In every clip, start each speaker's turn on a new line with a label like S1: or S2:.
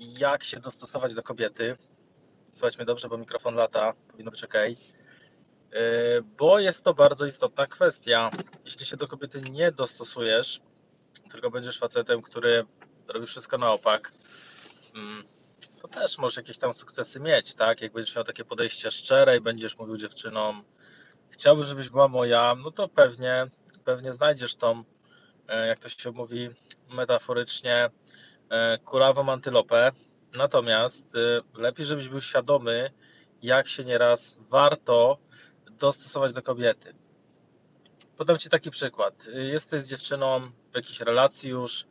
S1: jak się dostosować do kobiety. Słuchaj mnie dobrze, bo mikrofon lata, powinno być ok. Bo jest to bardzo istotna kwestia. Jeśli się do kobiety nie dostosujesz, tylko będziesz facetem, który robi wszystko na opak, mm, to też możesz jakieś tam sukcesy mieć, tak? Jak będziesz miał takie podejście szczere i będziesz mówił dziewczynom, chciałbym, żebyś była moja, no to pewnie, pewnie znajdziesz tą, e, jak to się mówi metaforycznie, kurawą antylopę. Natomiast e, lepiej, żebyś był świadomy, jak się nieraz warto dostosować do kobiety. Podam Ci taki przykład. Jesteś z dziewczyną w jakiejś relacji już,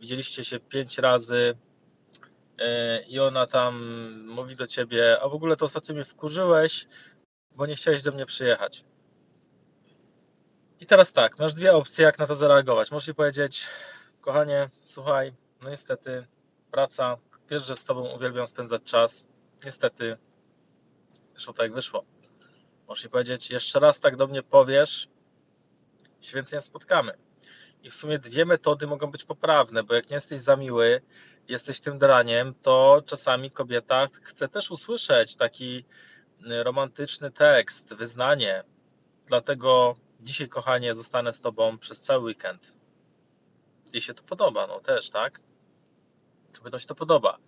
S1: widzieliście się pięć razy i ona tam mówi do Ciebie, a w ogóle to ostatnio mnie wkurzyłeś, bo nie chciałeś do mnie przyjechać. I teraz tak, masz dwie opcje, jak na to zareagować. Możesz powiedzieć, kochanie, słuchaj, no niestety, praca, wiesz, że z Tobą uwielbiam spędzać czas, niestety, wyszło tak jak wyszło. Możesz powiedzieć, jeszcze raz tak do mnie powiesz, się więcej nie spotkamy. I w sumie dwie metody mogą być poprawne, bo jak nie jesteś za miły, jesteś tym draniem, to czasami kobieta chce też usłyszeć taki y, romantyczny tekst, wyznanie. Dlatego dzisiaj, kochanie, zostanę z Tobą przez cały weekend. Jej się to podoba, no też, tak? Kobietom się to podoba,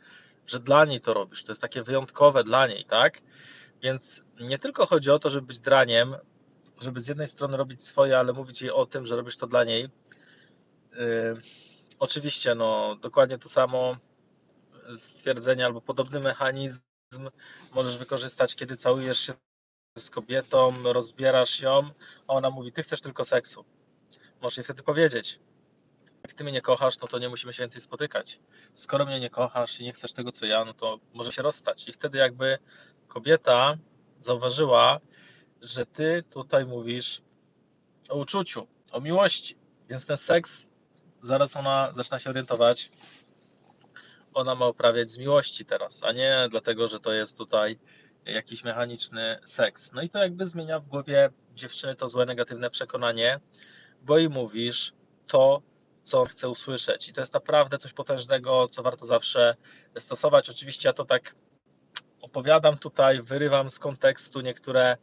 S1: że dla niej to robisz. To jest takie wyjątkowe dla niej, tak? Więc nie tylko chodzi o to, żeby być draniem, żeby z jednej strony robić swoje, ale mówić jej o tym, że robisz to dla niej. Yy, oczywiście, no, dokładnie to samo stwierdzenie albo podobny mechanizm możesz wykorzystać, kiedy całujesz się z kobietą, rozbierasz ją, a ona mówi, ty chcesz tylko seksu. Możesz jej wtedy powiedzieć, jak ty mnie nie kochasz, no to nie musimy się więcej spotykać. Skoro mnie nie kochasz i nie chcesz tego, co ja, no to może się rozstać. I wtedy jakby kobieta zauważyła, że ty tutaj mówisz o uczuciu, o miłości. Więc ten seks, zaraz ona zaczyna się orientować, ona ma uprawiać z miłości teraz, a nie dlatego, że to jest tutaj jakiś mechaniczny seks. No i to jakby zmienia w głowie dziewczyny to złe, negatywne przekonanie, bo i mówisz to, co on chce usłyszeć. I to jest naprawdę coś potężnego, co warto zawsze stosować. Oczywiście ja to tak opowiadam tutaj, wyrywam z kontekstu niektóre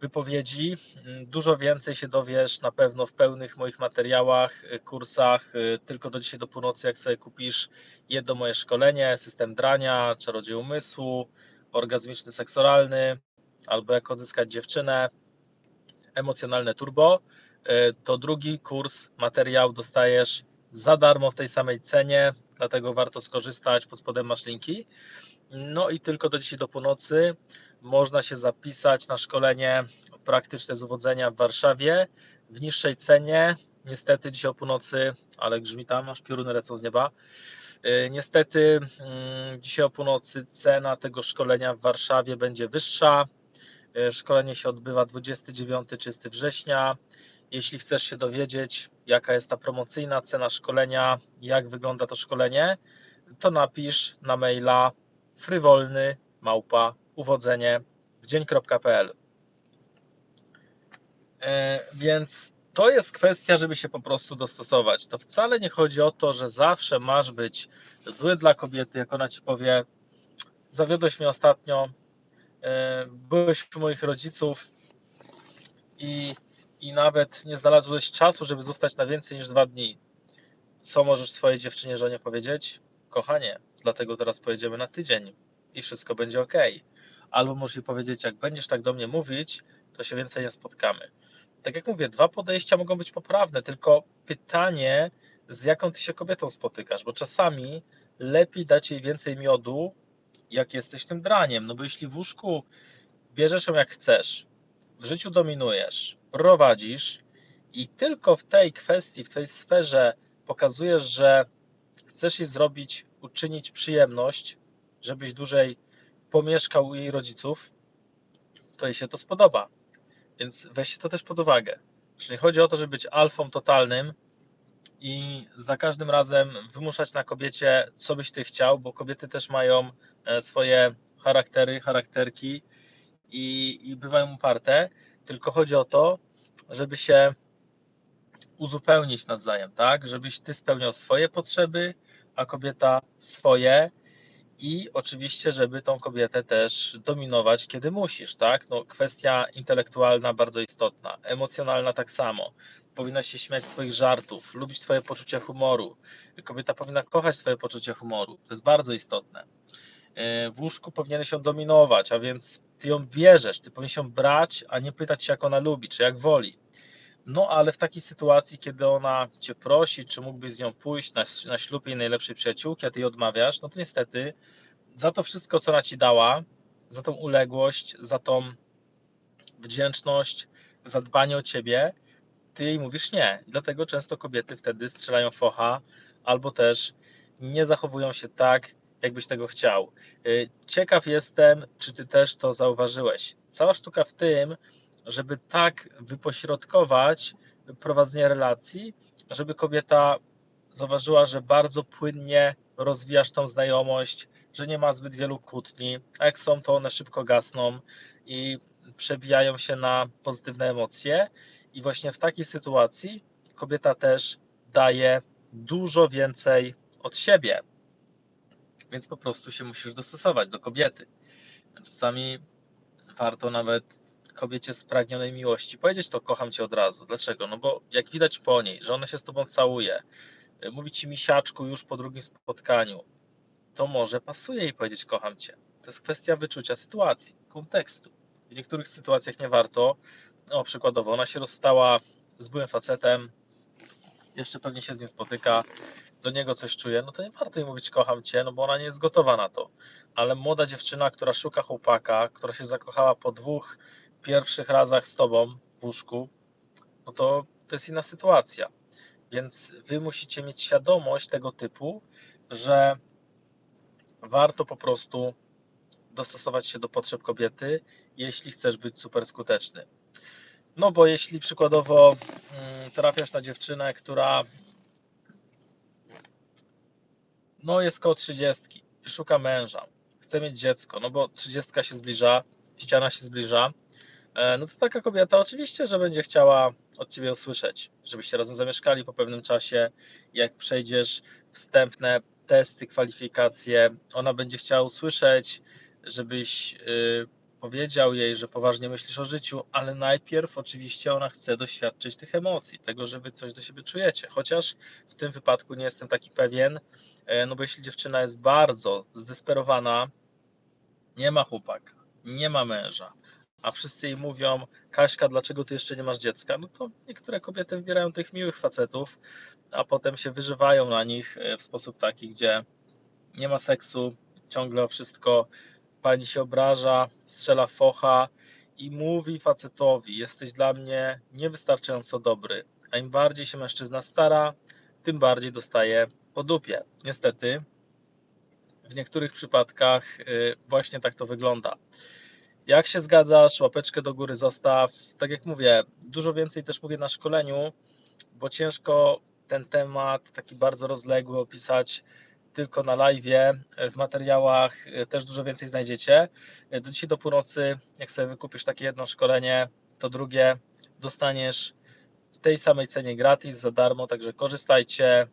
S1: wypowiedzi. Dużo więcej się dowiesz na pewno w pełnych moich materiałach, kursach. Tylko do dzisiaj do północy, jak sobie kupisz jedno moje szkolenie, system drania, czarodziej umysłu, orgazmiczny seks oralny, albo jak odzyskać dziewczynę, emocjonalne turbo, to drugi kurs, materiał dostajesz za darmo w tej samej cenie, dlatego warto skorzystać, pod spodem masz linki. No i tylko do dzisiaj do północy można się zapisać na szkolenie praktyczne z uwodzenia w Warszawie w niższej cenie. Niestety dzisiaj o północy, ale grzmi tam, aż pioruny lecą z nieba. Y, niestety mm, dzisiaj o północy cena tego szkolenia w Warszawie będzie wyższa. Y, szkolenie się odbywa 29-30 września. Jeśli chcesz się dowiedzieć, jaka jest ta promocyjna cena szkolenia, jak wygląda to szkolenie, to napisz na maila frywolny małpa uwodzenie w dzień.pl. E, więc to jest kwestia, żeby się po prostu dostosować. To wcale nie chodzi o to, że zawsze masz być zły dla kobiety, jak ona ci powie: Zawiodłeś mnie ostatnio, e, byłeś u moich rodziców i, i nawet nie znalazłeś czasu, żeby zostać na więcej niż dwa dni. Co możesz swojej dziewczynie żonie powiedzieć? Kochanie, dlatego teraz pojedziemy na tydzień i wszystko będzie ok. Albo możesz jej powiedzieć, jak będziesz tak do mnie mówić, to się więcej nie spotkamy. Tak jak mówię, dwa podejścia mogą być poprawne, tylko pytanie, z jaką ty się kobietą spotykasz, bo czasami lepiej dać jej więcej miodu, jak jesteś tym draniem. No bo jeśli w łóżku bierzesz ją jak chcesz, w życiu dominujesz, prowadzisz i tylko w tej kwestii, w tej sferze pokazujesz, że chcesz jej zrobić, uczynić przyjemność, żebyś dłużej pomieszkał u jej rodziców, to jej się to spodoba. Więc weźcie to też pod uwagę. Czyli chodzi o to, żeby być alfą totalnym i za każdym razem wymuszać na kobiecie, co byś ty chciał, bo kobiety też mają e, swoje charaktery, charakterki i, i bywają uparte. Tylko chodzi o to, żeby się uzupełnić nawzajem, tak? Żebyś ty spełniał swoje potrzeby, a kobieta swoje i oczywiście, żeby tą kobietę też dominować, kiedy musisz, tak? No, kwestia intelektualna bardzo istotna, emocjonalna tak samo. Powinna się śmiać z Twoich żartów, lubić Twoje poczucie humoru. Kobieta powinna kochać Twoje poczucie humoru. To jest bardzo istotne. E, W łóżku powinieneś ją dominować, a więc Ty ją bierzesz, Ty powinieneś ją brać, a nie pytać się, jak ona lubi, czy jak woli. No ale w takiej sytuacji, kiedy ona Cię prosi, czy mógłbyś z nią pójść na, na ślub jej najlepszej przyjaciółki, a Ty jej odmawiasz, no to niestety za to wszystko, co ona Ci dała, za tą uległość, za tą wdzięczność, za dbanie o Ciebie, Ty jej mówisz nie. Dlatego często kobiety wtedy strzelają focha, albo też nie zachowują się tak, jakbyś tego chciał. Y, Ciekaw jestem, czy Ty też to zauważyłeś. Cała sztuka w tym, żeby tak wypośrodkować prowadzenie relacji, żeby kobieta zauważyła, że bardzo płynnie rozwijasz tą znajomość, że nie ma zbyt wielu kłótni, a jak są, to one szybko gasną i przebijają się na pozytywne emocje. I właśnie w takiej sytuacji kobieta też daje dużo więcej od siebie. Więc po prostu się musisz dostosować do kobiety. Czasami warto nawet kobiecie spragnionej miłości powiedzieć to kocham cię od razu. Dlaczego? No bo jak widać po niej, że ona się z tobą całuje, mówi ci misiaczku już po drugim spotkaniu, to może pasuje jej powiedzieć kocham cię. To jest kwestia wyczucia sytuacji, kontekstu. W niektórych sytuacjach nie warto. No, przykładowo, ona się rozstała z byłym facetem, jeszcze pewnie się z nim spotyka, do niego coś czuje, no to nie warto jej mówić kocham cię, no bo ona nie jest gotowa na to. Ale młoda dziewczyna, która szuka chłopaka, która się zakochała po dwóch pierwszych razach z tobą w łóżku, no to to jest inna sytuacja. Więc wy musicie mieć świadomość tego typu, że warto po prostu dostosować się do potrzeb kobiety, jeśli chcesz być super skuteczny. No bo jeśli przykładowo mm, trafiasz na dziewczynę, która no jest koło 30 i szuka męża, chce mieć dziecko, no bo 30 się zbliża, ściana się zbliża, e, no to taka kobieta oczywiście, że będzie chciała od ciebie usłyszeć, żebyście razem zamieszkali po pewnym czasie, jak przejdziesz wstępne testy, kwalifikacje, ona będzie chciała usłyszeć, żebyś y, powiedział jej, że poważnie myślisz o życiu, ale najpierw oczywiście ona chce doświadczyć tych emocji, tego, że wy coś do siebie czujecie. Chociaż w tym wypadku nie jestem taki pewien, e, no bo jeśli dziewczyna jest bardzo zdesperowana, nie ma chłopaka, nie ma męża, a wszyscy jej mówią, Kaśka, dlaczego ty jeszcze nie masz dziecka? No to niektóre kobiety wybierają tych miłych facetów, a potem się wyżywają na nich e, w sposób taki, gdzie nie ma seksu, ciągle o wszystko pani się obraża, strzela focha i mówi facetowi: Jesteś dla mnie niewystarczająco dobry. A im bardziej się mężczyzna stara, tym bardziej dostaje po dupie. Niestety, w niektórych przypadkach y, właśnie tak to wygląda. Jak się zgadzasz, łapeczkę do góry zostaw. Tak jak mówię, dużo więcej też mówię na szkoleniu, bo ciężko ten temat taki bardzo rozległy opisać tylko na live. W materiałach e, też dużo więcej znajdziecie. E, Do dzisiaj do północy, jak sobie wykupisz takie jedno szkolenie, to drugie dostaniesz w tej samej cenie gratis, za darmo, także korzystajcie.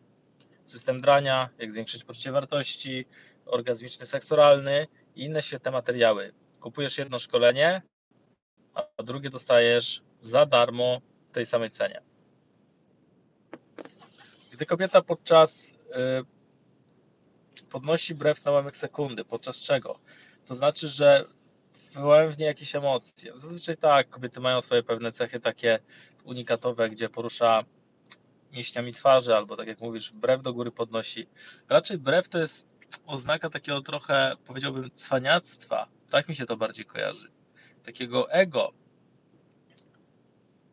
S1: System drania, jak zwiększyć poczucie wartości, orgazmiczny seks oralny i inne świetne materiały. Kupujesz jedno szkolenie, a drugie dostajesz za darmo w tej samej cenie. Gdy kobieta podczas y, podnosi brew na ułamek sekundy, podczas czego? To znaczy, że wywołałem w niej jakieś emocje. Zazwyczaj tak, kobiety mają swoje pewne cechy takie unikatowe, gdzie porusza mięśniami twarzy, albo tak jak mówisz, brew do góry podnosi. Raczej brew to jest oznaka takiego trochę, powiedziałbym, cwaniactwa. Tak mi się to bardziej kojarzy. Takiego ego.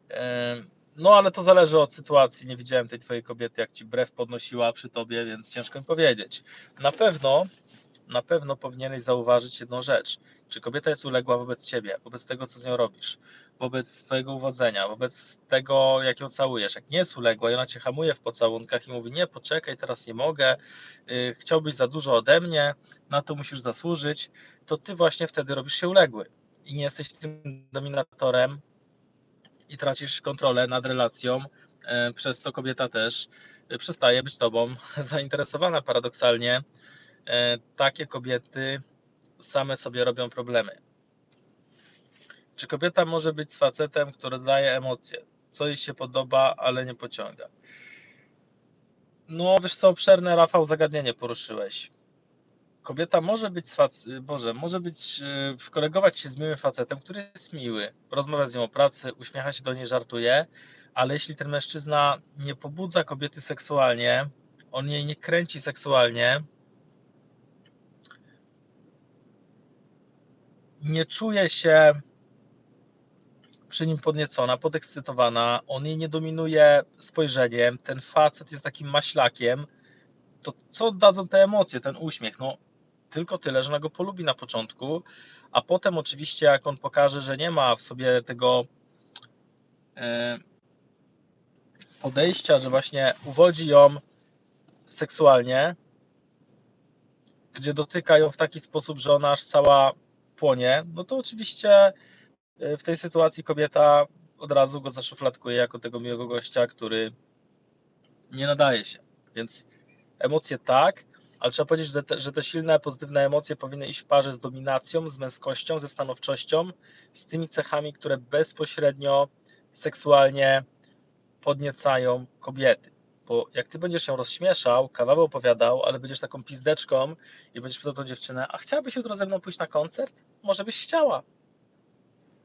S1: Em, No, ale to zależy od sytuacji. Nie widziałem tej twojej kobiety, jak ci brew podnosiła przy tobie, więc ciężko mi powiedzieć. Na pewno, na pewno powinieneś zauważyć jedną rzecz. Czy kobieta jest uległa wobec ciebie, wobec tego, co z nią robisz, wobec twojego uwodzenia, wobec tego, jak ją całujesz. Jak nie jest uległa i ona cię hamuje w pocałunkach i mówi, nie, poczekaj, teraz nie mogę, yy, chciałbyś za dużo ode mnie, na to musisz zasłużyć, to ty właśnie wtedy robisz się uległy i nie jesteś tym dominatorem, i tracisz kontrolę nad relacją, e, przez co kobieta też e, przestaje być tobą zainteresowana paradoksalnie. e, takie kobiety same sobie robią problemy. Czy kobieta może być z facetem, który daje emocje? Co jej się podoba, ale nie pociąga? No, wiesz co, obszerne, Rafał, zagadnienie poruszyłeś. Kobieta może być, Boże, może być, yy, kolegować się z miłym facetem, który jest miły, rozmawia z nią o pracy, uśmiecha się do niej, żartuje, ale jeśli ten mężczyzna nie pobudza kobiety seksualnie, on jej nie kręci seksualnie, nie czuje się przy nim podniecona, podekscytowana, on jej nie dominuje spojrzeniem, ten facet jest takim maślakiem, to co dadzą te emocje, ten uśmiech? No tylko tyle, że ona go polubi na początku, a potem oczywiście jak on pokaże, że nie ma w sobie tego e, podejścia, że właśnie uwodzi ją seksualnie, gdzie dotyka ją w taki sposób, że ona aż cała płonie, no to oczywiście e, w tej sytuacji kobieta od razu go zaszufladkuje jako tego miłego gościa, który nie nadaje się. Więc emocje tak, ale trzeba powiedzieć, że te, że te silne, pozytywne emocje powinny iść w parze z dominacją, z męskością, ze stanowczością, z tymi cechami, które bezpośrednio seksualnie podniecają kobiety. Bo jak ty będziesz ją rozśmieszał, kawał opowiadał, ale będziesz taką pizdeczką i będziesz pytał tą dziewczynę, a chciałabyś jutro ze mną pójść na koncert? Może byś chciała.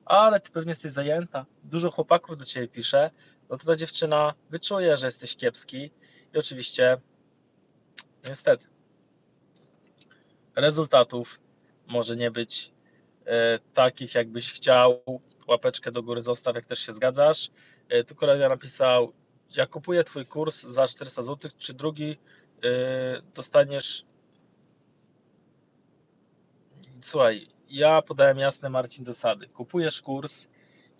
S1: Ale ty pewnie jesteś zajęta. Dużo chłopaków do ciebie pisze. No to ta dziewczyna wyczuje, że jesteś kiepski i oczywiście niestety rezultatów może nie być e, takich, jakbyś chciał. Łapeczkę do góry zostaw, jak też się zgadzasz. E, tu kolega napisał, ja kupuję Twój kurs za 400 zł, czy drugi e, dostaniesz... Słuchaj, ja podałem jasne Marcin zasady. Kupujesz kurs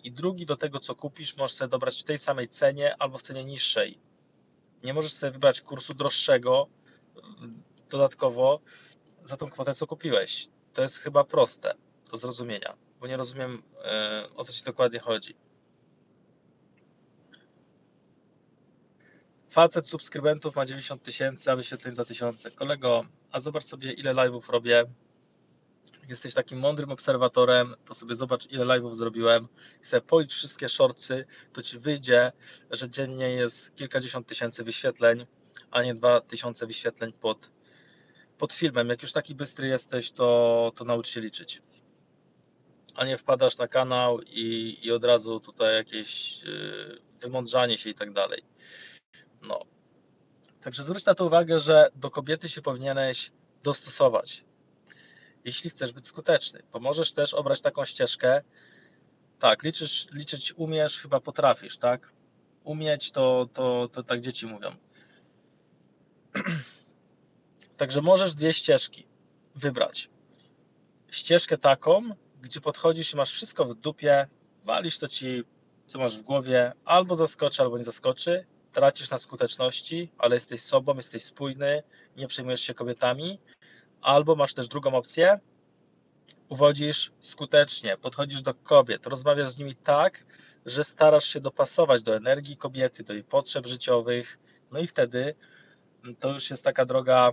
S1: i drugi do tego, co kupisz, możesz sobie dobrać w tej samej cenie albo w cenie niższej. Nie możesz sobie wybrać kursu droższego dodatkowo za tą kwotę, co kupiłeś. To jest chyba proste do zrozumienia, bo nie rozumiem e, o co Ci dokładnie chodzi. Facet subskrybentów ma 90 tysięcy, a wyświetleń 2000. Kolego, a zobacz sobie ile live'ów robię. Jesteś takim mądrym obserwatorem, to sobie zobacz ile live'ów zrobiłem. Sobie policz wszystkie shortsy, to Ci wyjdzie, że dziennie jest kilkadziesiąt tysięcy wyświetleń, a nie 2000 wyświetleń pod, pod filmem. Jak już taki bystry jesteś, to, to naucz się liczyć. A nie wpadasz na kanał i, i od razu tutaj jakieś yy, wymądrzanie się i tak dalej. No. Także zwróć na to uwagę, że do kobiety się powinieneś dostosować. Jeśli chcesz być skuteczny, bo możesz też obrać taką ścieżkę. Tak, liczysz, liczyć umiesz, chyba potrafisz, tak? Umieć to, to, to tak dzieci mówią. Także możesz dwie ścieżki wybrać. Ścieżkę taką, gdzie podchodzisz i masz wszystko w dupie, walisz to ci, co masz w głowie, albo zaskoczy, albo nie zaskoczy, tracisz na skuteczności, ale jesteś sobą, jesteś spójny, nie przejmujesz się kobietami, albo masz też drugą opcję, uwodzisz skutecznie, podchodzisz do kobiet, rozmawiasz z nimi tak, że starasz się dopasować do energii kobiety, do jej potrzeb życiowych, no i wtedy to już jest taka droga,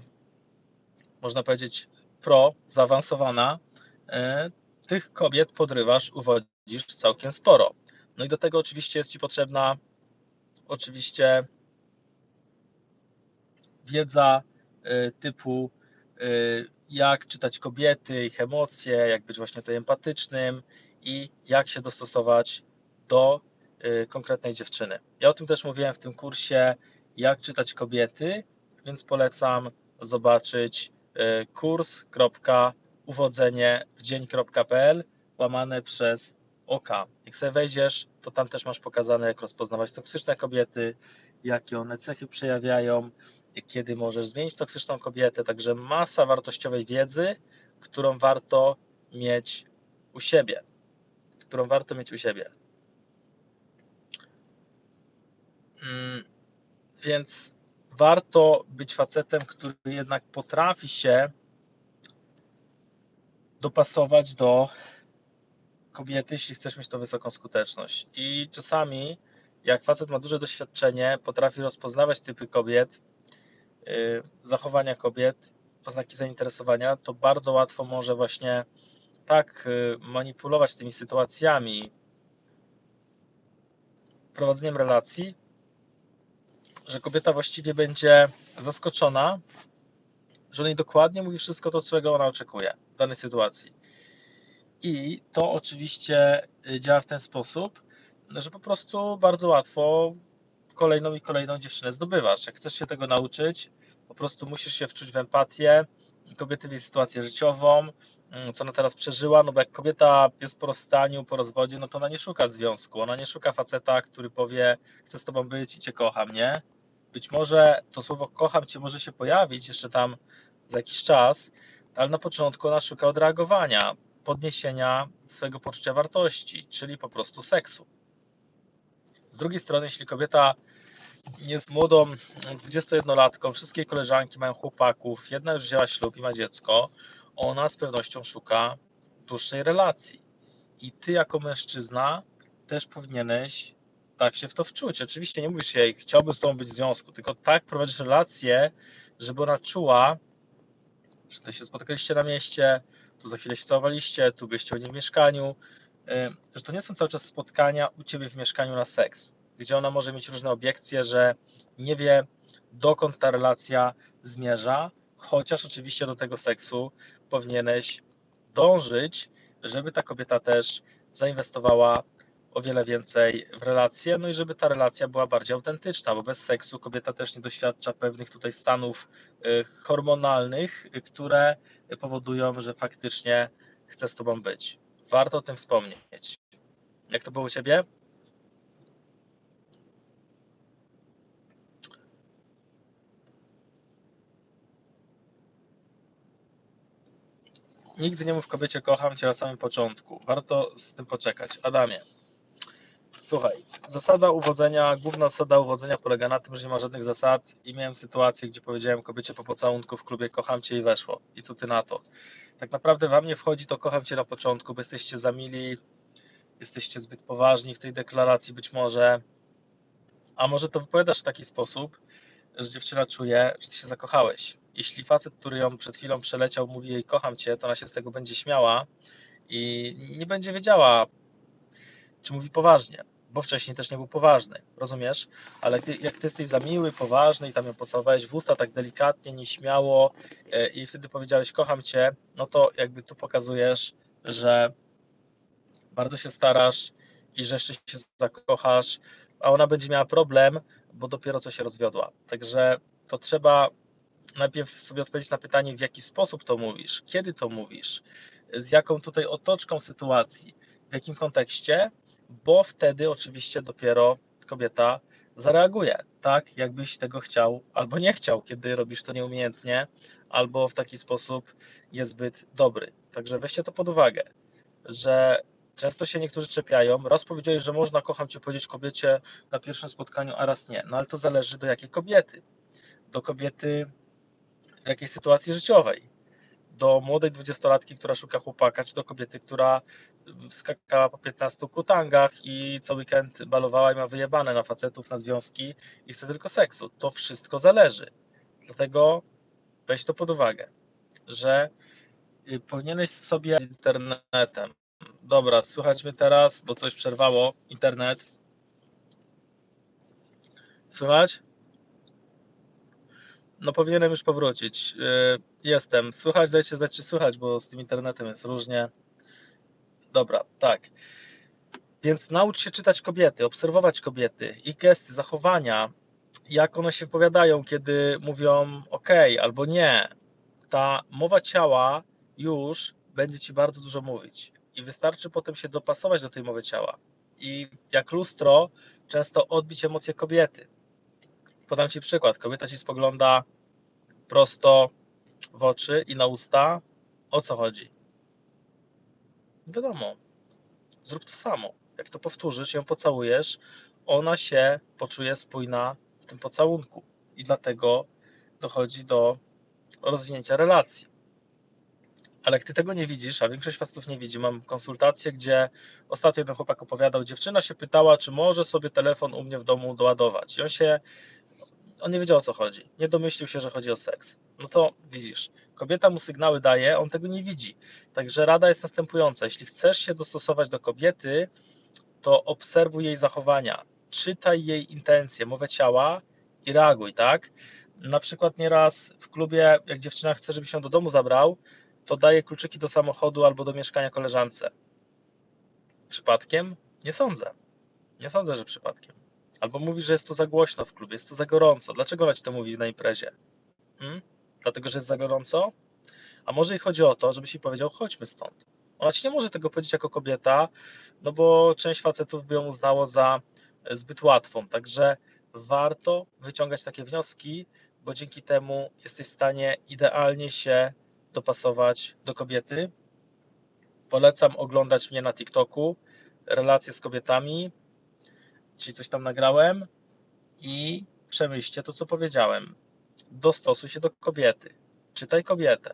S1: można powiedzieć, pro, zaawansowana. E, tych kobiet podrywasz, uwodzisz całkiem sporo. No i do tego oczywiście jest Ci potrzebna oczywiście wiedza y, typu y, jak czytać kobiety, ich emocje, jak być właśnie tutaj empatycznym i jak się dostosować do konkretnej dziewczyny. Ja o tym też mówiłem w tym kursie, jak czytać kobiety, więc polecam zobaczyć kurs.uwodzenie w dzień.pl łamane przez OK. Jak sobie wejdziesz, to tam też masz pokazane, jak rozpoznawać toksyczne kobiety, jakie one cechy przejawiają, kiedy możesz zmienić toksyczną kobietę. Także masa wartościowej wiedzy, którą warto mieć u siebie. Którą warto mieć u siebie. Mm, więc warto być facetem, który jednak potrafi się dopasować do kobiety, jeśli chcesz mieć tą wysoką skuteczność. I czasami, jak facet ma duże doświadczenie, potrafi rozpoznawać typy kobiet, yy, zachowania kobiet oznaki zainteresowania, to bardzo łatwo może właśnie tak y, manipulować tymi sytuacjami, prowadzeniem relacji, że kobieta właściwie będzie zaskoczona, że on dokładnie mówi wszystko to, czego ona oczekuje w danej sytuacji. I to oczywiście y, działa w ten sposób, że po prostu bardzo łatwo kolejną i kolejną dziewczynę zdobywasz. Jak chcesz się tego nauczyć, po prostu musisz się wczuć w empatię kobiety w jej sytuację życiową, mm, co ona teraz przeżyła, no bo jak kobieta jest po rozstaniu, po rozwodzie, no to ona nie szuka związku, ona nie szuka faceta, który powie, chcę z tobą być i cię kocham, nie? Być może to słowo kocham cię może się pojawić jeszcze tam za jakiś czas, ale na początku ona szuka odreagowania, podniesienia swojego poczucia wartości, czyli po prostu seksu. Z drugiej strony, jeśli kobieta jest młodą 21-latką, wszystkie koleżanki mają chłopaków, jedna już wzięła ślub i ma dziecko, ona z pewnością szuka dłuższej relacji. I ty jako mężczyzna też powinieneś tak się w to wczuć. Oczywiście nie mówisz jej, chciałbym z tobą być w związku, tylko tak prowadzisz relację, żeby ona czuła, że ty się spotykaliście na mieście, tu za chwilę się całowaliście, tu byście u niej w mieszkaniu, że to nie są cały czas spotkania u ciebie w mieszkaniu na seks, gdzie ona może mieć różne obiekcje, że nie wie dokąd ta relacja zmierza, chociaż oczywiście do tego seksu powinieneś dążyć, żeby ta kobieta też zainwestowała o wiele więcej w relację, no i żeby ta relacja była bardziej autentyczna, bo bez seksu kobieta też nie doświadcza pewnych tutaj stanów y, hormonalnych, y, które powodują, że faktycznie chce z tobą być. Warto o tym wspomnieć. Jak to było u ciebie? Nigdy nie mów kobiecie kocham cię na samym początku. Warto z tym poczekać. Adamie, słuchaj, zasada uwodzenia, główna zasada uwodzenia polega na tym, że nie ma żadnych zasad i miałem sytuację, gdzie powiedziałem kobiecie po pocałunku w klubie kocham cię i weszło. I co ty na to? Tak naprawdę wam nie wchodzi to kocham cię na początku, bo jesteście za mili, jesteście zbyt poważni w tej deklaracji być może, a może to wypowiadasz w taki sposób, że dziewczyna czuje, że ty się zakochałeś jeśli facet, który ją przed chwilą przeleciał, mówi jej kocham cię, to ona się z tego będzie śmiała i nie będzie wiedziała, czy mówi poważnie, bo wcześniej też nie był poważny, rozumiesz? Ale ty, jak ty jesteś za miły, poważny i tam ją pocałowałeś w usta tak delikatnie, nieśmiało e, i wtedy powiedziałeś kocham cię, no to jakby tu pokazujesz, że bardzo się starasz i że jeszcze się zakochasz, a ona będzie miała problem, bo dopiero co się rozwiodła. Także to trzeba najpierw sobie odpowiedzieć na pytanie, w jaki sposób to mówisz, kiedy to mówisz, z jaką tutaj otoczką sytuacji, w jakim kontekście, bo wtedy oczywiście dopiero kobieta zareaguje tak, jakbyś tego chciał albo nie chciał, kiedy robisz to nieumiejętnie, albo w taki sposób niezbyt dobry. Także weźcie to pod uwagę, że często się niektórzy czepiają. Raz powiedziałeś, że można kocham cię powiedzieć kobiecie na pierwszym spotkaniu, a raz nie. No ale to zależy do jakiej kobiety. Do kobiety w jakiejś sytuacji życiowej. Do młodej dwudziestolatki, która szuka chłopaka, czy do kobiety, która skakała po 15 kutangach i co weekend balowała i ma wyjebane na facetów, na związki i chce tylko seksu. To wszystko zależy. Dlatego weź to pod uwagę, że y, powinieneś sobie z internetem. Dobra, słychać mnie teraz, bo coś przerwało. Internet. Słychać? No powinienem już powrócić. Y, jestem. Słychać, dajcie znać, czy słychać, bo z tym internetem jest różnie. Dobra, tak. Więc naucz się czytać kobiety, obserwować kobiety, ich gesty, zachowania, jak one się wypowiadają, kiedy mówią ok albo nie. Ta mowa ciała już będzie ci bardzo dużo mówić i wystarczy potem się dopasować do tej mowy ciała. I jak lustro, często odbić emocje kobiety podam Ci przykład. Kobieta Ci spogląda prosto w oczy i na usta. O co chodzi? Wiadomo. Zrób to samo. Jak to powtórzysz, ją pocałujesz, ona się poczuje spójna w tym pocałunku. I dlatego dochodzi do rozwinięcia relacji. Ale jak ty tego nie widzisz, a większość facetów nie widzi, mam konsultację, gdzie ostatnio jeden chłopak opowiadał, dziewczyna się pytała, czy może sobie telefon u mnie w domu doładować. I on się on nie wiedział o co chodzi. Nie domyślił się, że chodzi o seks. No to widzisz, kobieta mu sygnały daje, on tego nie widzi. Także rada jest następująca: jeśli chcesz się dostosować do kobiety, to obserwuj jej zachowania, czytaj jej intencje, mowę ciała i reaguj, tak? Na przykład nieraz w klubie, jak dziewczyna chce, żebyś ją do domu zabrał, to daje kluczyki do samochodu albo do mieszkania koleżance. Przypadkiem? Nie sądzę. Nie sądzę, że przypadkiem. Albo mówi, że jest tu za głośno w klubie, jest tu za gorąco. Dlaczego ona ci to mówi na imprezie? Hmm? Dlatego, że jest za gorąco? A może i chodzi o to, żebyś jej powiedział, chodźmy stąd. Ona ci nie może tego powiedzieć jako kobieta, no bo część facetów by ją uznało za e, zbyt łatwą. Także warto wyciągać takie wnioski, bo dzięki temu jesteś w stanie idealnie się dopasować do kobiety. Polecam oglądać mnie na TikToku, relacje z kobietami, czyli coś tam nagrałem i przemyślcie to, co powiedziałem. Dostosuj się do kobiety, czytaj kobietę,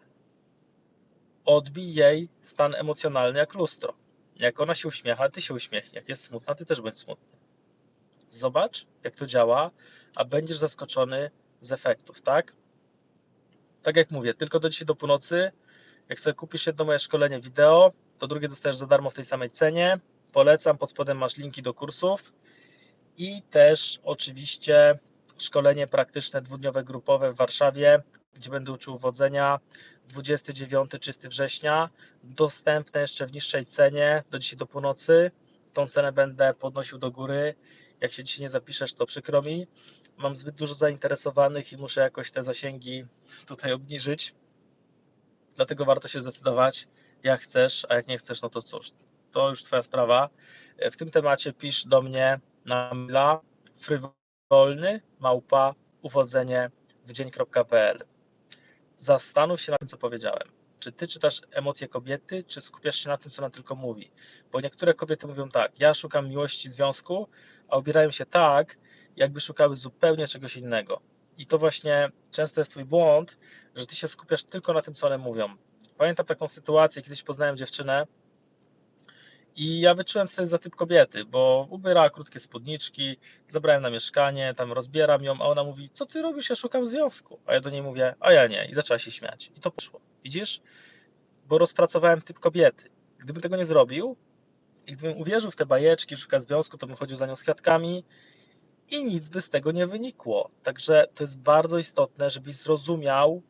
S1: odbij jej stan emocjonalny jak lustro. Jak ona się uśmiecha, ty się uśmiechnij. Jak jest smutna, ty też bądź smutny. Zobacz, jak to działa, a będziesz zaskoczony z efektów, tak? Tak jak mówię, tylko do dzisiaj do północy. Jak sobie kupisz jedno moje szkolenie wideo, to drugie dostajesz za darmo w tej samej cenie. Polecam, pod spodem masz linki do kursów i też oczywiście szkolenie praktyczne dwudniowe grupowe w Warszawie, gdzie będę uczył wodzenia 29-30 września, dostępne jeszcze w niższej cenie do dzisiaj do północy. Tą cenę będę podnosił do góry. Jak się dzisiaj nie zapiszesz, to przykro mi. Mam zbyt dużo zainteresowanych i muszę jakoś te zasięgi tutaj obniżyć. Dlatego warto się zdecydować, jak chcesz, a jak nie chcesz, no to cóż, to już Twoja sprawa. W tym temacie pisz do mnie na maila frywolny małpa uwodzenie w dzień.pl. Zastanów się nad tym, co powiedziałem. Czy ty czytasz emocje kobiety, czy skupiasz się na tym, co ona tylko mówi? Bo niektóre kobiety mówią tak, ja szukam miłości związku, a ubierają się tak, jakby szukały zupełnie czegoś innego. I to właśnie często jest twój błąd, że ty się skupiasz tylko na tym, co one mówią. Pamiętam taką sytuację, kiedyś poznałem dziewczynę i ja wyczułem sobie za typ kobiety, bo ubierała krótkie spódniczki, zabrałem na mieszkanie, tam rozbieram ją, a ona mówi, co ty robisz, ja szukam związku. A ja do niej mówię, a ja nie. I zaczęła się śmiać. I to poszło. Widzisz? Bo rozpracowałem typ kobiety. Gdybym tego nie zrobił i gdybym uwierzył w te bajeczki, szuka związku, to bym chodził za nią z kwiatkami i nic by z tego nie wynikło. Także to jest bardzo istotne, żebyś zrozumiał,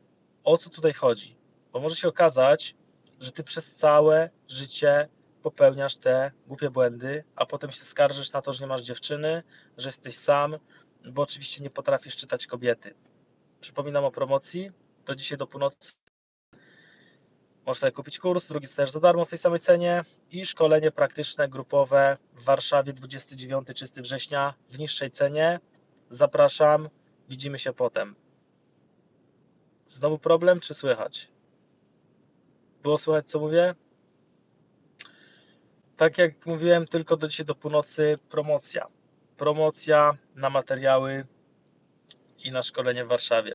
S1: o co tutaj chodzi. Bo może się okazać, że ty przez całe życie popełniasz te głupie błędy, a potem się skarżysz na to, że nie masz dziewczyny, że jesteś sam, bo oczywiście nie potrafisz czytać kobiety. Przypominam o promocji, do dzisiaj do północy. Możesz sobie kupić kurs, drugi też za darmo w tej samej cenie i szkolenie praktyczne grupowe w Warszawie 29-30 września w niższej cenie. Zapraszam, widzimy się potem. Znowu problem, czy słychać? Było słychać, co mówię? Tak jak mówiłem, tylko do dzisiaj do północy promocja. Promocja na materiały i na szkolenie w Warszawie.